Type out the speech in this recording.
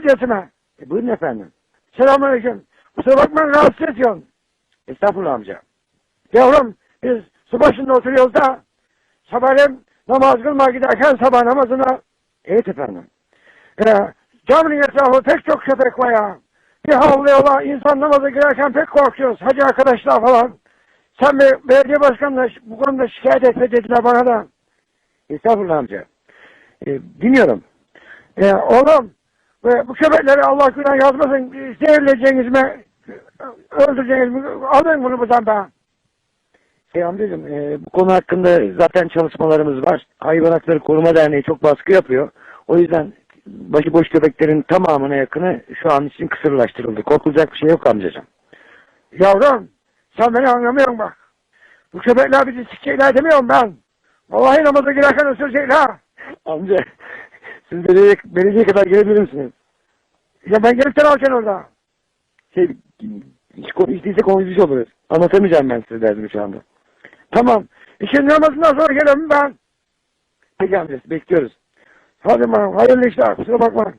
ediyorsun ha. E, buyurun efendim. Selamünaleyküm. Kusura bakma rahatsız ediyorsun. Estağfurullah amca. Yavrum biz su başında oturuyoruz da sabahleyin namaz kılmaya giderken sabah namazına Evet efendim. e, caminin etrafı pek çok köpek var ya. Bir havlıyorlar. insan namaza girerken pek korkuyoruz. Hacı arkadaşlar falan. Sen bir belediye başkanına bu konuda şikayet etme dediler bana da. Estağfurullah amca. E, dinliyorum. E, oğlum ve bu köpekleri Allah günah yazmasın. Zehirleyeceğiniz mi? Öldüreceğiniz mi? Alın bunu buradan be. Şey amcacığım e, bu konu hakkında zaten çalışmalarımız var. Hayvan Hakları Koruma Derneği çok baskı yapıyor. O yüzden başıboş köpeklerin tamamına yakını şu an için kısırlaştırıldı. Korkulacak bir şey yok amcacığım. Yavrum sen beni anlamıyorsun bak. Bu köpekler bizi sikecekler demiyorum ben. Vallahi namaza girerken ısıracaklar. Amca siz belediye, belediye kadar gelebilir misiniz? Ya ben gelip yapacaksın orada? Şey, hiç, konu- hiç değilse konuşucu oluruz. Anlatamayacağım ben size derdimi şu anda. Tamam. İşin namazından sonra gelirim ben. Peki amca bekliyoruz. Hadi bakalım hayırlı işler kusura bakma.